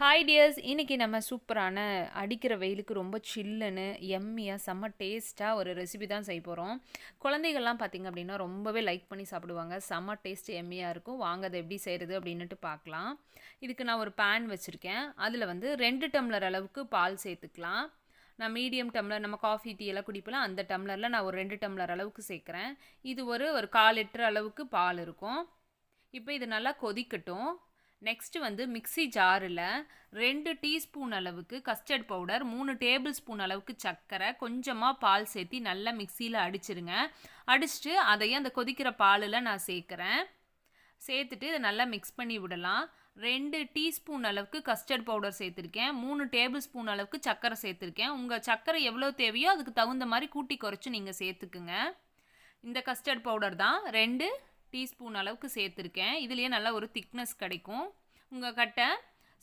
Hi tears இன்னைக்கு நம்ம சூப்பரான அடிக்கிற வெயிலுக்கு ரொம்ப சில்லுன்னு எம்மியாக செம்ம டேஸ்ட்டாக ஒரு ரெசிபி தான் செய்ய போகிறோம் குழந்தைகள்லாம் பார்த்திங்க அப்படின்னா ரொம்பவே லைக் பண்ணி சாப்பிடுவாங்க. செம்ம டேஸ்ட் எம்மியாக இருக்கும். வாங்க அதை எப்படி செய்கிறது அப்படின்னுட்டு பார்க்கலாம் இதுக்கு நான் ஒரு பேன் வச்சுருக்கேன். அதில் வந்து ரெண்டு டம்ளர் அளவுக்கு பால் சேர்த்துக்கலாம். நான் மீடியம் டம்ளர் நம்ம காஃபி டீ எல்லாம் குடிப்பலாம் அந்த டம்ளரில் நான் ஒரு ரெண்டு டம்ளர் அளவுக்கு சேர்க்குறேன். இது ஒரு ஒரு கால் லிட்டர் அளவுக்கு பால் இருக்கும். இப்போ இது நல்லா கொதிக்கட்டும். நெக்ஸ்ட்டு வந்து மிக்சி ஜாரில் ரெண்டு டீஸ்பூன் அளவுக்கு கஸ்டர்ட் பவுடர் மூணு டேபிள் ஸ்பூன் அளவுக்கு சர்க்கரை கொஞ்சமாக பால் சேர்த்தி நல்லா மிக்சியில் அடிச்சிருங்க. அடிச்சுட்டு அதையும் அந்த கொதிக்கிற பாலில் நான் சேர்க்குறேன். சேர்த்துட்டு இதை நல்லா மிக்ஸ் பண்ணி விடலாம். ரெண்டு டீஸ்பூன் அளவுக்கு கஸ்டர்ட் பவுடர் சேர்த்துருக்கேன். மூணு டேபிள் ஸ்பூன் அளவுக்கு சர்க்கரை சேர்த்துருக்கேன். உங்கள் சர்க்கரை எவ்வளோ தேவையோ அதுக்கு தகுந்த மாதிரி கூட்டி குறைச்சி நீங்கள் சேர்த்துக்குங்க. இந்த கஸ்டர்ட் பவுடர் தான். ரெண்டு டீஸ்பூன் அளவுக்கு சேர்த்துருக்கேன். இதுலேயே நல்ல ஒரு திக்னஸ் கிடைக்கும். உங்கள் கட்டை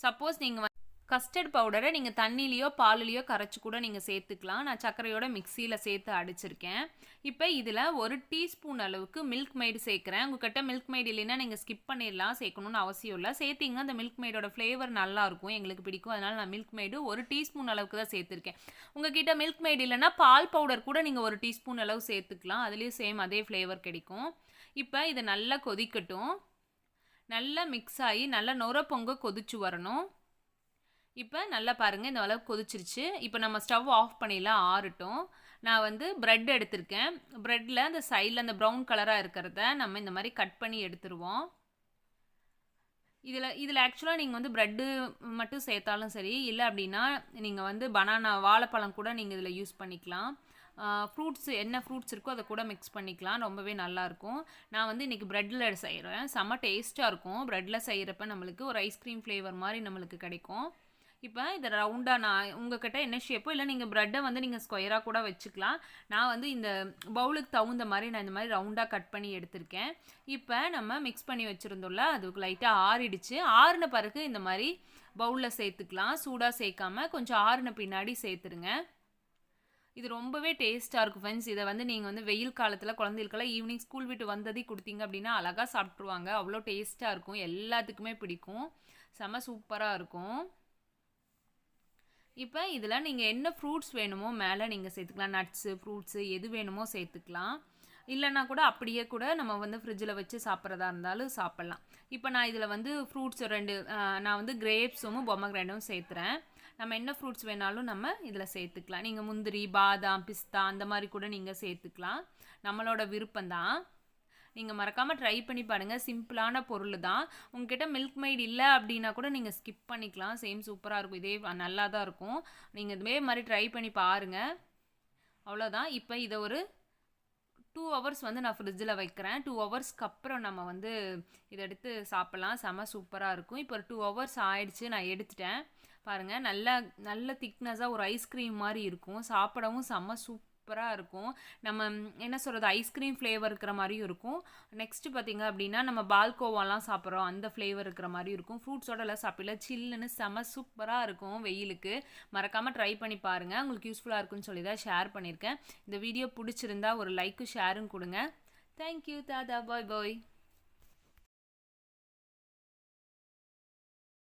சப்போஸ் நீங்கள் கஸ்டர்ட் பவுடரை நீங்கள் தண்ணிலேயோ பாலுலேயோ கரைச்சி கூட நீங்கள் சேர்த்துக்கலாம். நான் சர்க்கரையோட மிக்சியில் சேர்த்து அடிச்சிருக்கேன். இப்போ இதில் ஒரு டீஸ்பூன் அளவுக்கு மில்க் மெய்டு சேர்க்குறேன். உங்கள்கிட்ட மில்க் மெய்டு இல்லைன்னா நீங்கள் ஸ்கிப் பண்ணிடலாம். சேர்க்கணும்னு அவசியம் இல்லை. சேர்த்திங்கன்னா அந்த மில்க் மெய்டோட ஃப்ளேவர் நல்லாயிருக்கும் எங்களுக்கு பிடிக்கும். அதனால் நான் மில்க் மெய்டு ஒரு டீஸ்பூன் அளவுக்கு தான் சேர்த்துருக்கேன். உங்ககிட்ட மில்க் மெய்டு இல்லைன்னா பால் பவுடர் கூட நீங்கள் ஒரு டீஸ்பூன் அளவு சேர்த்துக்கலாம். அதுலேயும் சேம் அதே ஃப்ளேவர் கிடைக்கும். இப்போ இதை நல்லா கொதிக்கட்டும். நல்லா மிக்ஸ் ஆகி நல்லா நுர பொங்க கொதிச்சு வரணும். இப்போ நல்லா பாருங்கள் இந்த அளவுக்கு கொதிச்சிருச்சு. இப்போ நம்ம ஸ்டவ் ஆஃப் பண்ணிடலாம் ஆறட்டும். நான் வந்து ப்ரெட் எடுத்திருக்கேன். ப்ரெட்டில் அந்த சைடில் அந்த ப்ரௌன் கலராக இருக்கிறத நம்ம இந்த மாதிரி கட் பண்ணி எடுத்துருவோம். இதில் இதில் ஆக்சுவலாக நீங்கள் வந்து ப்ரெட்டு மட்டும் சேர்த்தாலும் சரி இல்லை அப்படின்னா நீங்கள் வந்து பனானா வாழைப்பழம் கூட நீங்கள் இதில் யூஸ் பண்ணிக்கலாம். ஃப்ரூட்ஸ் என்ன ஃப்ரூட்ஸ் இருக்கோ அதை கூட மிக்ஸ் பண்ணிக்கலாம். ரொம்பவே நல்லாயிருக்கும் நான் வந்து இன்றைக்கி ப்ரெட்டில் செய்கிறேன் செம்ம டேஸ்ட்டாக இருக்கும். ப்ரெட்டில் செய்கிறப்ப நம்மளுக்கு ஒரு ஐஸ்கிரீம் ஃப்ளேவர் மாதிரி நம்மளுக்கு கிடைக்கும். இப்போ இதை ரவுண்டாக நான் உங்ககிட்ட என்ன ஷேப்போ இல்லை நீங்கள் ப்ரெட்டை வந்து நீங்கள் ஸ்கொயராக கூட வச்சுக்கலாம். நான் வந்து இந்த பவுலுக்கு தகுந்த மாதிரி நான் இந்த மாதிரி ரவுண்டாக கட் பண்ணி எடுத்திருக்கேன். இப்போ நம்ம மிக்ஸ் பண்ணி வச்சுருந்தோம்ல அதுக்கு லைட்டாக ஆறிடுச்சு. ஆறின பிறகு இந்த மாதிரி பவுலில் சேர்த்துக்கலாம். சூடாக சேர்க்காம கொஞ்சம் ஆறின பின்னாடி சேர்த்துருங்க. இது ரொம்பவே டேஸ்ட்டாக இருக்கும் ஃப்ரெண்ட்ஸ் இதை வந்து நீங்கள் வந்து வெயில் காலத்தில் குழந்தைகளுக்கெல்லாம் ஈவினிங் ஸ்கூல் விட்டு வந்ததே கொடுத்தீங்க அப்படின்னா அழகாக சாப்பிட்ருவாங்க அவ்வளோ டேஸ்ட்டாக இருக்கும். எல்லாத்துக்குமே பிடிக்கும். செம சூப்பராக இருக்கும். இப்போ இதில் நீங்கள் என்ன ஃப்ரூட்ஸ் வேணுமோ மேலே நீங்கள் சேர்த்துக்கலாம். நட்ஸு ஃப்ரூட்ஸு எது வேணுமோ சேர்த்துக்கலாம். இல்லைனா கூட அப்படியே கூட நம்ம வந்து ஃப்ரிட்ஜில் வச்சு சாப்பிட்றதா இருந்தாலும் சாப்பிட்லாம். இப்போ நான் இதில் வந்து ஃப்ரூட்ஸ் ரெண்டு நான் வந்து கிரேப்ஸும் பொம்மக்ராண்டும் சேர்த்துறேன். நம்ம என்ன ஃப்ரூட்ஸ் வேணாலும் நம்ம இதில் சேர்த்துக்கலாம். நீங்கள் முந்திரி பாதாம் பிஸ்தா அந்த மாதிரி கூட நீங்கள் சேர்த்துக்கலாம். நம்மளோட விருப்பம் தான் நீங்கள் மறக்காமல் ட்ரை பண்ணி பாருங்கள் சிம்பிளான பொருள் தான் உங்ககிட்ட மில்க் மெய்ட் இல்லை அப்படின்னா கூட நீங்கள் ஸ்கிப் பண்ணிக்கலாம். சேம் சூப்பராக இருக்கும். இதே நல்லா தான் இருக்கும் நீங்கள் இதே மாதிரி ட்ரை பண்ணி பாருங்கள் அவ்வளோதான் இப்போ இதை ஒரு டூ ஹவர்ஸ் வந்து நான் ஃப்ரிட்ஜில் வைக்கிறேன். டூ ஹவர்ஸ்க்கு அப்புறம் நம்ம வந்து இதை எடுத்து சாப்பிட்லாம். செம சூப்பராக இருக்கும். இப்போ ஒரு டூ ஹவர்ஸ் ஆயிடுச்சு. நான் எடுத்துட்டேன். பாருங்கள் நல்ல நல்ல திக்னஸாக ஒரு ஐஸ்கிரீம் மாதிரி இருக்கும். சாப்பிடவும் செம்ம சூப்பராக இருக்கும். நம்ம என்ன சொல்கிறது ஐஸ்கிரீம் ஃப்ளேவர் இருக்கிற மாதிரியும் இருக்கும். நெக்ஸ்ட்டு பார்த்திங்க அப்படின்னா நம்ம பால்கோவாலாம் சாப்பிட்றோம். அந்த ஃப்ளேவர் இருக்கிற மாதிரி இருக்கும். ஃப்ரூட்ஸோட எல்லாம் சாப்பிடல. சில்லுன்னு செம சூப்பராக இருக்கும் வெயிலுக்கு. மறக்காமல் ட்ரை பண்ணி பாருங்கள் உங்களுக்கு யூஸ்ஃபுல்லாக இருக்குன்னு சொல்லி தான் ஷேர் பண்ணியிருக்கேன். இந்த வீடியோ பிடிச்சிருந்தா ஒரு லைக்கு ஷேரும் கொடுங்க. தேங்க்யூ தாதா பாய் பாய்